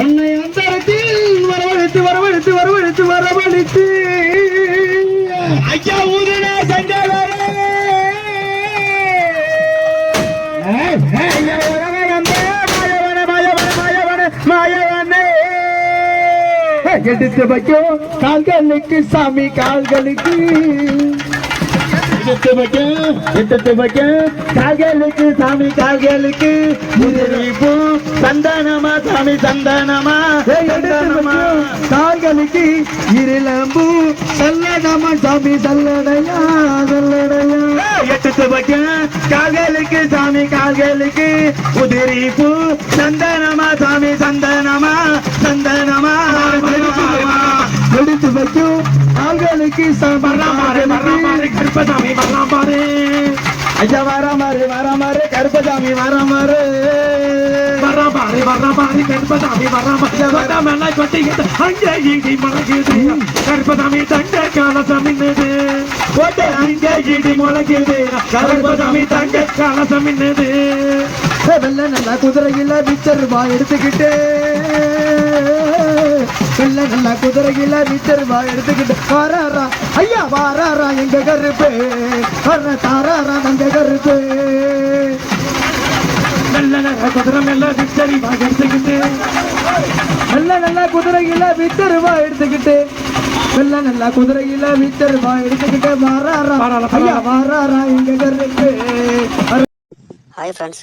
உன்னை அந்தரத்தில் வரவழைத்து வரவழைத்து வரவழைத்து வரவழைத்து. ஐயா மாயவன மாயவனே எடுத்து வைக்கும் கால்களுக்கு சாமி கால்களுக்கு. எடுத்து வைக்க எடுத்து வைக்க கால்களுக்கு சாமி கால்களுக்கு. முதிரிப்பு சந்தனமா சாமி சந்தனமா சந்தனமா கால்களுக்கு இருளம்பு சல்லடமா சாமி சல்லடையா சல்லடையா. எடுத்து வைக்க கால்களுக்கு சாமி கால்களுக்கு. உதிரிப்பு சந்தனமா சாமி சந்தனமா சந்தனமா. எடுத்து வைக்கும் கால்களுக்கு சாமி கருப்பசாமி. ஐயா வராமாறு வராமாறு கருப்பசாமி வராமாறு வர்றமாறு வர்றமாறு கருப்பசாமி வர்றமாறு வர்றமெல்லாம் கொட்டிக்கிட்டு அங்கே இடி முழங்குது கருப்பசாமி தண்ட கலசம் மின்னுது போட்டு அங்கே இடி முழங்குது கருப்பசாமி தண்ட கலசம் மின்னுது வெள்ள நல்ல குதிரையில மிச்சர் ரூபா எடுத்துக்கிட்டு. குதிரையில மிச்சர் ரூபா எடுத்துக்கிட்டு வாராரா ஐயா வாராரா எங்க கருப்பு? வர்ற தாராரா எங்க கருப்பு? நல்ல நல்ல குதிரை மேல விச்சரி எடுத்துக்கிட்டு நல்ல நல்ல குதிரையில மிச்சர் ரூபா எடுத்துக்கிட்டு வெள்ள நல்ல குதிரையில மிச்சர் ரூபா எடுத்துக்கிட்டு வாராரா, ஐயா வாராரா எங்க கருப்பு? Hi friends